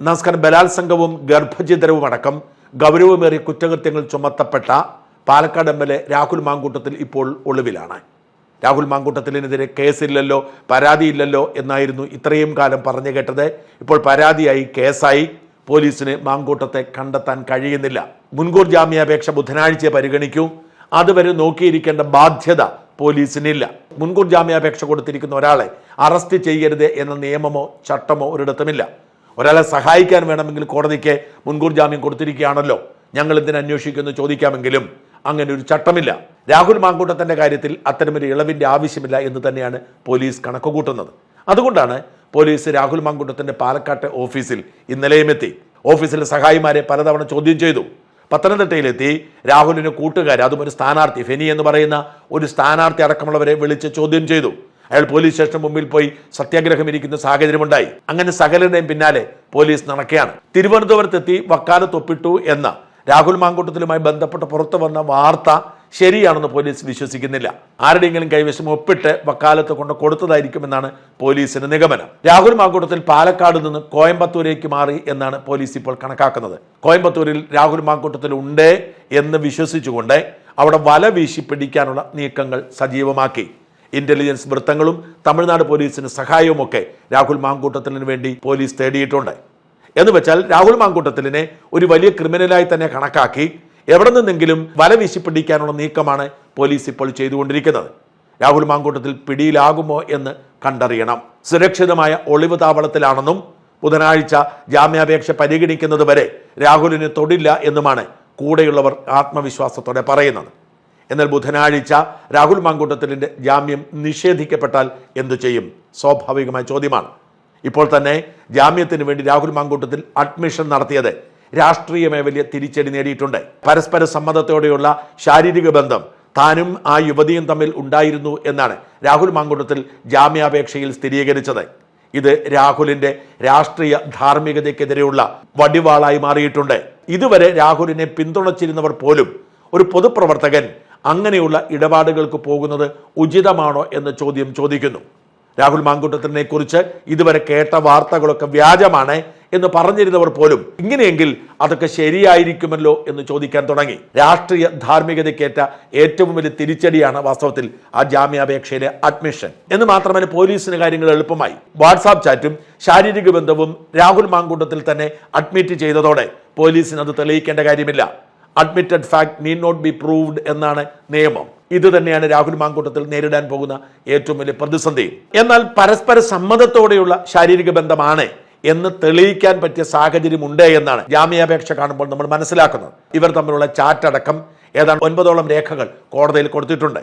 നമസ്കാരം. ബലാത്സംഗവും ഗർഭചിതരവും അടക്കം ഗൗരവമേറിയ കുറ്റകൃത്യങ്ങൾ ചുമത്തപ്പെട്ട Palakkad M L A Rahul Mamkootathil ഇപ്പോൾ ഒളിവിലാണ്. രാഹുൽ മാങ്കൂട്ടത്തിനെതിരെ കേസില്ലല്ലോ പരാതിയില്ലല്ലോ എന്നായിരുന്നു ഇത്രയും കാലം പറഞ്ഞു കേട്ടത്. ഇപ്പോൾ പരാതിയായി കേസായി. പോലീസിന് മാങ്കൂട്ടത്തെ കണ്ടെത്താൻ കഴിയുന്നില്ല. മുൻകൂർ ജാമ്യാപേക്ഷ ബുധനാഴ്ച പരിഗണിക്കൂ. അതുവരെ നോക്കിയിരിക്കേണ്ട ബാധ്യത പോലീസിനില്ല. മുൻകൂർ ജാമ്യാപേക്ഷ കൊടുത്തിരിക്കുന്ന ഒരാളെ അറസ്റ്റ് ചെയ്യരുത് എന്ന നിയമമോ ചട്ടമോ ഒരിടത്തുമില്ല. ഒരാളെ സഹായിക്കാൻ വേണമെങ്കിൽ കോടതിക്ക് മുൻകൂർ ജാമ്യം കൊടുത്തിരിക്കുകയാണല്ലോ. ഞങ്ങൾ ഇതിനെ അന്വേഷിക്കുന്നു ചോദിക്കാമെങ്കിലും അങ്ങനെ ഒരു ചട്ടമില്ല. രാഹുൽ മാങ്കൂട്ടത്തിന്റെ കാര്യത്തിൽ അത്തരമൊരു ഇളവിന്റെ ആവശ്യമില്ല എന്ന് തന്നെയാണ് പോലീസ് കണക്കുകൂട്ടുന്നത്. അതുകൊണ്ടാണ് പോലീസ് രാഹുൽ മാങ്കൂട്ടത്തിന്റെ പാലക്കാട്ടെ ഓഫീസിൽ ഇന്നലെയും എത്തി. ഓഫീസിലെ സഹായിമാരെ പലതവണ ചോദ്യം ചെയ്തു. പത്തനംതിട്ടയിലെത്തി രാഹുലിന് കൂട്ടുകാർ അതും ഒരു സ്ഥാനാർത്ഥി ഫെനി എന്ന് പറയുന്ന ഒരു സ്ഥാനാർത്ഥി അടക്കമുള്ളവരെ വിളിച്ച് ചോദ്യം ചെയ്തു. അയാൾ പോലീസ് സ്റ്റേഷന് മുമ്പിൽ പോയി സത്യാഗ്രഹം ഇരിക്കുന്ന സാഹചര്യമുണ്ടായി. അങ്ങനെ സകലരുടെയും പിന്നാലെ പോലീസ് നടക്കുകയാണ്. തിരുവനന്തപുരത്തെത്തി വക്കാലത്ത് ഒപ്പിട്ടു എന്ന രാഹുൽ മാങ്കൂട്ടത്തിലുമായി ബന്ധപ്പെട്ട് പുറത്തു വന്ന വാർത്ത ശരിയാണെന്ന് പോലീസ് വിശ്വസിക്കുന്നില്ല. ആരുടെയെങ്കിലും കൈവശം ഒപ്പിട്ട് വക്കാലത്ത് കൊണ്ട് കൊടുത്തതായിരിക്കുമെന്നാണ് പോലീസിന്റെ നിഗമനം. രാഹുൽ മാങ്കൂട്ടത്തിൽ പാലക്കാട് നിന്ന് കോയമ്പത്തൂരേക്ക് മാറി എന്നാണ് പോലീസ് ഇപ്പോൾ കണക്കാക്കുന്നത്. കോയമ്പത്തൂരിൽ രാഹുൽ മാങ്കൂട്ടത്തിൽ ഉണ്ട് എന്ന് വിശ്വസിച്ചുകൊണ്ട് അവിടെ വല വീശി പിടിക്കാനുള്ള നീക്കങ്ങൾ സജീവമാക്കി. ഇന്റലിജൻസ് വൃത്തങ്ങളും തമിഴ്നാട് പോലീസിന് സഹായവുമൊക്കെ രാഹുൽ മാങ്കൂട്ടത്തലിന് വേണ്ടി പോലീസ് തേടിയിട്ടുണ്ട്. എന്ന് വെച്ചാൽ രാഹുൽ മാങ്കൂട്ടത്തിലിനെ ഒരു വലിയ ക്രിമിനലായി തന്നെ കണക്കാക്കി എവിടെ നിന്നെങ്കിലും വല വീശിപ്പിടിക്കാനുള്ള നീക്കമാണ് പോലീസ് ഇപ്പോൾ ചെയ്തുകൊണ്ടിരിക്കുന്നത്. രാഹുൽ മാങ്കൂട്ടത്തിൽ പിടിയിലാകുമോ എന്ന് കണ്ടറിയണം. സുരക്ഷിതമായ ഒളിവ് താവളത്തിലാണെന്നും ബുധനാഴ്ച ജാമ്യാപേക്ഷ പരിഗണിക്കുന്നത് വരെ രാഹുലിന് തൊടില്ല എന്നുമാണ് കൂടെയുള്ളവർ ആത്മവിശ്വാസത്തോടെ പറയുന്നത്. എന്നാൽ ബുധനാഴ്ച രാഹുൽ മാങ്കൂട്ടത്തിലിന്റെ ജാമ്യം നിഷേധിക്കപ്പെട്ടാൽ എന്തു ചെയ്യും? സ്വാഭാവികമായ ചോദ്യമാണ്. ഇപ്പോൾ തന്നെ ജാമ്യത്തിന് വേണ്ടി രാഹുൽ മാങ്കൂട്ടത്തിൽ അഡ്മിഷൻ നടത്തിയത് രാഷ്ട്രീയമായ വലിയ തിരിച്ചടി നേടിയിട്ടുണ്ട്. പരസ്പര സമ്മതത്തോടെയുള്ള ശാരീരിക ബന്ധം താനും ആ യുവതിയും തമ്മിൽ ഉണ്ടായിരുന്നു എന്നാണ് രാഹുൽ മാങ്കൂട്ടത്തിൽ ജാമ്യാപേക്ഷയിൽ സ്ഥിരീകരിച്ചത്. ഇത് രാഹുലിന്റെ രാഷ്ട്രീയ ധാർമ്മികതയ്ക്കെതിരെയുള്ള വടിവാളായി മാറിയിട്ടുണ്ട്. ഇതുവരെ രാഹുലിനെ പിന്തുണച്ചിരുന്നവർ പോലും ഒരു പൊതുപ്രവർത്തകൻ അങ്ങനെയുള്ള ഇടപാടുകൾക്ക് പോകുന്നത് ഉചിതമാണോ എന്ന ചോദ്യം ചോദിക്കുന്നു. രാഹുൽ മാങ്കൂട്ടത്തിനെ കുറിച്ച് ഇതുവരെ കേട്ട വാർത്തകളൊക്കെ വ്യാജമാണ് എന്ന് പറഞ്ഞിരുന്നവർ പോലും ഇങ്ങനെയെങ്കിൽ അതൊക്കെ ശരിയായിരിക്കുമല്ലോ എന്ന് ചോദിക്കാൻ തുടങ്ങി. രാഷ്ട്രീയ ധാർമ്മികതയ്ക്കേറ്റ ഏറ്റവും വലിയ തിരിച്ചടിയാണ് വാസ്തവത്തിൽ ആ ജാമ്യാപേക്ഷയിലെ അഡ്മിഷൻ. എന്ന് മാത്രമല്ല പോലീസിന് കാര്യങ്ങൾ എളുപ്പമായി. വാട്സാപ്പ് ചാറ്റും ശാരീരിക ബന്ധവും രാഹുൽ മാങ്കൂട്ടത്തിൽ തന്നെ അഡ്മിറ്റ് ചെയ്തതോടെ പോലീസിന് അത് തെളിയിക്കേണ്ട കാര്യമില്ല. Admitted fact need not be proved എന്നാണ് നിയമം. ഇത് തന്നെയാണ് രാഹുൽ മാങ്കൂട്ടത്തിൽ നേരിടാൻ പോകുന്ന ഏറ്റവും വലിയ പ്രതിസന്ധി. എന്നാൽ പരസ്പര സമ്മതത്തോടെയുള്ള ശാരീരിക ബന്ധമാണ് എന്ന് തെളിയിക്കാൻ പറ്റിയ സാഹചര്യം ഉണ്ട് എന്നാണ് ജാമ്യാപേക്ഷ കാണുമ്പോൾ നമ്മൾ മനസ്സിലാക്കുന്നത്. ഇവർ തമ്മിലുള്ള ചാറ്റ് അടക്കം ഏതാണ്ട് ഒൻപതോളം രേഖകൾ കോടതിയിൽ കൊടുത്തിട്ടുണ്ട്.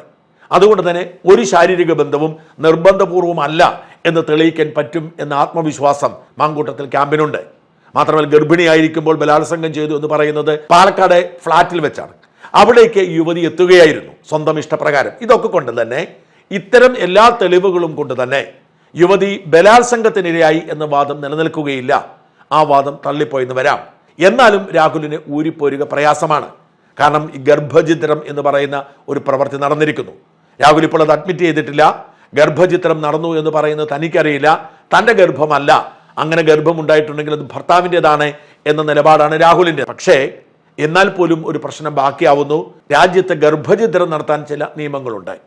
അതുകൊണ്ട് തന്നെ ഒരു ശാരീരിക ബന്ധവും നിർബന്ധപൂർവമല്ല എന്ന് തെളിയിക്കാൻ പറ്റും എന്ന ആത്മവിശ്വാസം മാങ്കൂട്ടത്തിൽ ക്യാമ്പിനുണ്ട്. മാത്രമല്ല ഗർഭിണിയായിരിക്കുമ്പോൾ ബലാത്സംഗം ചെയ്തു എന്ന് പറയുന്നത് പാലക്കാട് ഫ്ളാറ്റിൽ വെച്ചാണ്. അവിടേക്ക് യുവതി എത്തുകയായിരുന്നു. സ്വന്തം ഇഷ്ടപ്രകാരം. ഇതൊക്കെ കൊണ്ട് തന്നെ ഇത്തരം എല്ലാ തെളിവുകളും കൊണ്ട് തന്നെ യുവതി ബലാത്സംഗത്തിനിരയായി എന്ന വാദം നിലനിൽക്കുകയില്ല. ആ വാദം തള്ളിപ്പോയെന്ന് വരാം. എന്നാലും രാഹുലിന് ഊരിപ്പോരുക പ്രയാസമാണ്. കാരണം ഈ ഗർഭചിത്രം എന്ന് പറയുന്ന ഒരു പ്രവൃത്തി നടന്നിരിക്കുന്നു. രാഹുൽ ഇപ്പോൾ അത് അഡ്മിറ്റ് ചെയ്തിട്ടില്ല. ഗർഭചിത്രം നടന്നു എന്ന് പറയുന്നത് തനിക്കറിയില്ല. തന്റെ ഗർഭമല്ല. അങ്ങനെ ഗർഭമുണ്ടായിട്ടുണ്ടെങ്കിൽ അത് ഭർത്താവിന്റെതാണ് എന്ന നിലപാടാണ് രാഹുലിന്റെ. പക്ഷേ എന്നാൽ പോലും ഒരു പ്രശ്നം ബാക്കിയാവുന്നു. രാജ്യത്തെ ഗർഭചിത്രം നടത്താൻ ചില നിയമങ്ങളുണ്ട്.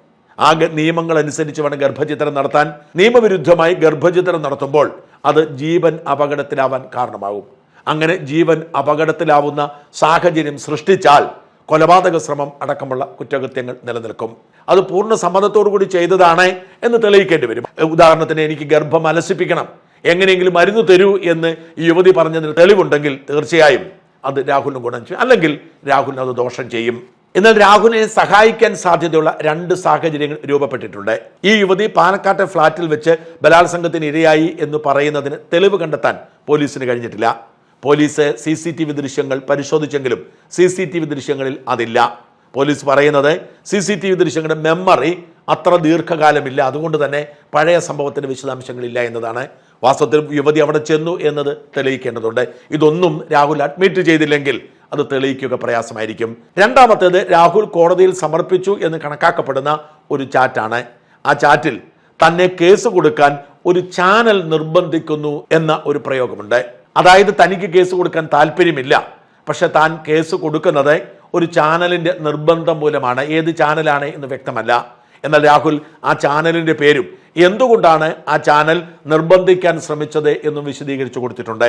ആ നിയമങ്ങൾ അനുസരിച്ച് വേണം ഗർഭചിത്രം നടത്താൻ. നിയമവിരുദ്ധമായി ഗർഭചിത്രം നടത്തുമ്പോൾ അത് ജീവൻ അപകടത്തിലാവാൻ കാരണമാകും. അങ്ങനെ ജീവൻ അപകടത്തിലാവുന്ന സാഹചര്യം സൃഷ്ടിച്ചാൽ കൊലപാതക ശ്രമം അടക്കമുള്ള കുറ്റകൃത്യങ്ങൾ നിലനിൽക്കും. അത് പൂർണ സമ്മതത്തോടു കൂടി ചെയ്തതാണ് എന്ന് തെളിയിക്കേണ്ടി വരും. ഉദാഹരണത്തിന് എനിക്ക് ഗർഭം അലസിപ്പിക്കണം. എങ്ങനെയെങ്കിലും മരുന്ന് തരൂ എന്ന് ഈ യുവതി പറഞ്ഞതിന് തെളിവുണ്ടെങ്കിൽ തീർച്ചയായും അത് രാഹുലിന് ഗുണം ചെയ്യും. അല്ലെങ്കിൽ രാഹുലിന് അത് ദോഷം ചെയ്യും. എന്നാൽ രാഹുലിനെ സഹായിക്കാൻ സാധ്യതയുള്ള രണ്ട് സാഹചര്യങ്ങൾ രൂപപ്പെട്ടിട്ടുണ്ട്. ഈ യുവതി പാലക്കാട്ടെ ഫ്ളാറ്റിൽ വെച്ച് ബലാത്സംഗത്തിന് ഇരയായി എന്ന് പറയുന്നതിന് തെളിവ് കണ്ടെത്താൻ പോലീസിന് കഴിഞ്ഞിട്ടില്ല. Police C C T V ദൃശ്യങ്ങൾ പരിശോധിച്ചെങ്കിലും സി സി ടി വി ദൃശ്യങ്ങളിൽ അതില്ല. പോലീസ് പറയുന്നത് സി സി ടി വി ദൃശ്യങ്ങളുടെ മെമ്മറി അത്ര ദീർഘകാലമില്ല. അതുകൊണ്ട് തന്നെ പഴയ സംഭവത്തിന്റെ വിശദാംശങ്ങളില്ല എന്നതാണ് വാസ്തവത്തിൽ യുവതി അവിടെ ചെന്നു എന്നത് തെളിയിക്കേണ്ടതുണ്ട്. ഇതൊന്നും രാഹുൽ അഡ്മിറ്റ് ചെയ്തില്ലെങ്കിൽ അത് തെളിയിക്കുക പ്രയാസമായിരിക്കും. രണ്ടാമത്തേത് രാഹുൽ കോടതിയിൽ സമർപ്പിച്ചു എന്ന് കണക്കാക്കപ്പെടുന്ന ഒരു ചാറ്റാണ്. ആ ചാറ്റിൽ തന്നെ കേസ് കൊടുക്കാൻ ഒരു ചാനൽ നിർബന്ധിക്കുന്നു എന്ന ഒരു പ്രയോഗമുണ്ട്. അതായത് തനിക്ക് കേസ് കൊടുക്കാൻ താല്പര്യമില്ല. പക്ഷെ താൻ കേസ് കൊടുക്കുന്നത് ഒരു ചാനലിന്റെ നിർബന്ധം മൂലമാണ്. ഏത് ചാനലാണ് എന്ന് വ്യക്തമല്ല. എന്നാൽ രാഹുൽ ആ ചാനലിന്റെ പേരും എന്തുകൊണ്ടാണ് ആ ചാനൽ നിർബന്ധിക്കാൻ ശ്രമിച്ചത് എന്നും വിശദീകരിച്ചു കൊടുത്തിട്ടുണ്ട്.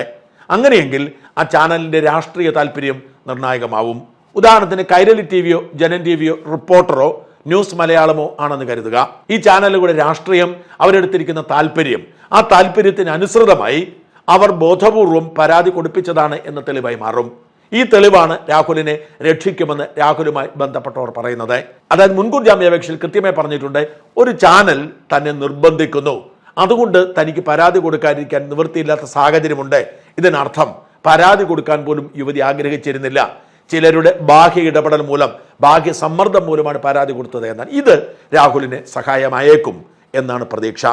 അങ്ങനെയെങ്കിൽ ആ ചാനലിന്റെ രാഷ്ട്രീയ താല്പര്യം നിർണായകമാവും. ഉദാഹരണത്തിന് കൈരളി ടി വിയോ ജനൻ ടി വിയോ റിപ്പോർട്ടറോ ന്യൂസ് മലയാളമോ ആണെന്ന് കരുതുക. ഈ ചാനലുകളുടെ രാഷ്ട്രീയം അവരെടുത്തിരിക്കുന്ന താല്പര്യം ആ താല്പര്യത്തിന് അനുസൃതമായി അവർ ബോധപൂർവം പരാതി കൊടുപ്പിച്ചതാണ് എന്ന തെളിവായി മാറും. ഈ തെളിവാണ് രാഹുലിനെ രക്ഷിക്കുമെന്ന് രാഹുലുമായി ബന്ധപ്പെട്ടവർ പറയുന്നത്. അതായത് മുൻകൂർ ജാമ്യാപേക്ഷയിൽ കൃത്യമായി പറഞ്ഞിട്ടുണ്ട് ഒരു ചാനൽ തന്നെ നിർബന്ധിക്കുന്നു. അതുകൊണ്ട് തനിക്ക് പരാതി കൊടുക്കാതിരിക്കാൻ നിവൃത്തിയില്ലാത്ത സാഹചര്യമുണ്ട്. ഇതിനർത്ഥം പരാതി കൊടുക്കാൻ പോലും യുവതി ആഗ്രഹിച്ചിരുന്നില്ല. ചിലരുടെ ബാഹ്യ ഇടപെടൽ മൂലം ബാഹ്യ സമ്മർദ്ദം മൂലമാണ് പരാതി കൊടുത്തത് എന്നാൽ ഇത് രാഹുലിന് സഹായമായേക്കും എന്നാണ് പ്രതീക്ഷ.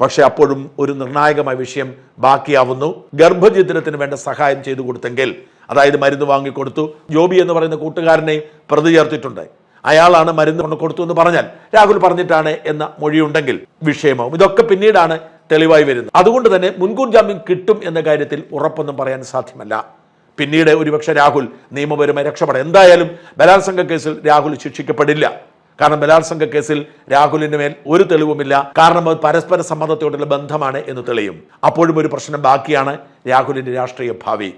പക്ഷെ അപ്പോഴും ഒരു നിർണായകമായ വിഷയം ബാക്കിയാവുന്നു. ഗർഭചിത്രത്തിന് വേണ്ട സഹായം ചെയ്തു കൊടുത്തെങ്കിൽ അതായത് മരുന്ന് വാങ്ങിക്കൊടുത്തു. ജോബി എന്ന് പറയുന്ന കൂട്ടുകാരനെയും പ്രതി ചേർത്തിട്ടുണ്ട്. അയാളാണ് മരുന്ന് കൊണ്ട് കൊടുത്തു എന്ന് പറഞ്ഞാൽ രാഹുൽ പറഞ്ഞിട്ടാണ് എന്ന മൊഴിയുണ്ടെങ്കിൽ വിഷയമാവും. ഇതൊക്കെ പിന്നീടാണ് തെളിവായി വരുന്നത്. അതുകൊണ്ട് തന്നെ മുൻകൂർ ജാമ്യം കിട്ടും എന്ന കാര്യത്തിൽ ഉറപ്പൊന്നും പറയാൻ സാധ്യമല്ല. പിന്നീട് ഒരുപക്ഷെ രാഹുൽ നിയമപരമായി രക്ഷപ്പെടാം എന്തായാലും ബലാത്സംഗ കേസിൽ രാഹുൽ ശിക്ഷിക്കപ്പെടില്ല. കാരണം ബലാത്സംഗ കേസിൽ രാഹുലിന് മേൽ ഒരു തെളിവുമില്ല. കാരണം അത് പരസ്പര സമ്മതത്തോടുള്ള ബന്ധമാണ് എന്ന് തെളിയും. അപ്പോഴും ഒരു പ്രശ്നം ബാക്കിയാണ് രാഹുലിന്റെ രാഷ്ട്രീയ ഭാവി.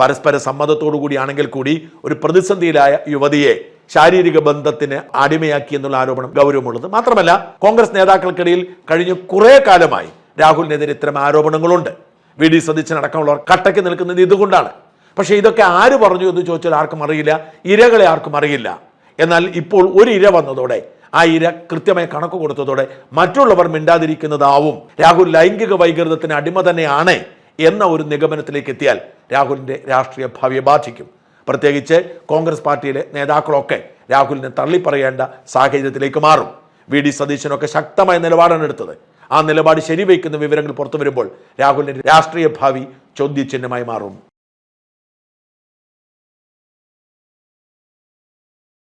പരസ്പര സമ്മതത്തോടു കൂടിയാണെങ്കിൽ കൂടി ഒരു പ്രതിസന്ധിയിലായ യുവതിയെ ശാരീരിക ബന്ധത്തിന് അടിമയാക്കി എന്നുള്ള ആരോപണം ഗൗരവമുള്ളത്. മാത്രമല്ല കോൺഗ്രസ് നേതാക്കൾക്കിടയിൽ കഴിഞ്ഞ കുറേ കാലമായി രാഹുലിനെതിരെ ഇത്തരം ആരോപണങ്ങളുണ്ട്. വി ഡി സതീശനടക്കമുള്ളവർ കട്ടയ്ക്ക് നിൽക്കുന്നത് ഇതുകൊണ്ടാണ്. പക്ഷേ ഇതൊക്കെ ആര് പറഞ്ഞു എന്ന് ചോദിച്ചാൽ ആർക്കും അറിയില്ല ഇരകളെ ആർക്കും അറിയില്ല. എന്നാൽ ഇപ്പോൾ ഒരു ഇര വന്നതോടെ ആ ഇര കൃത്യമായി കണക്ക് കൊടുത്തതോടെ മറ്റുള്ളവർ മിണ്ടാതിരിക്കുന്നതാവും. രാഹുൽ ലൈംഗിക വൈകൃതത്തിന് അടിമ തന്നെയാണ് എന്ന ഒരു നിഗമനത്തിലേക്ക് എത്തിയാൽ രാഹുലിന്റെ രാഷ്ട്രീയ ഭാവിയെ ബാധിക്കും. പ്രത്യേകിച്ച് കോൺഗ്രസ് പാർട്ടിയിലെ നേതാക്കളൊക്കെ രാഹുലിനെ തള്ളിപ്പറയേണ്ട സാഹചര്യത്തിലേക്ക് മാറും. വി ഡി സതീശനൊക്കെ ശക്തമായ നിലപാടാണ് എടുത്തത്. ആ നിലപാട് ശരിവയ്ക്കുന്ന വിവരങ്ങൾ പുറത്തു വരുമ്പോൾ രാഹുലിന്റെ രാഷ്ട്രീയ ഭാവി ചോദ്യചിഹ്നമായി മാറും.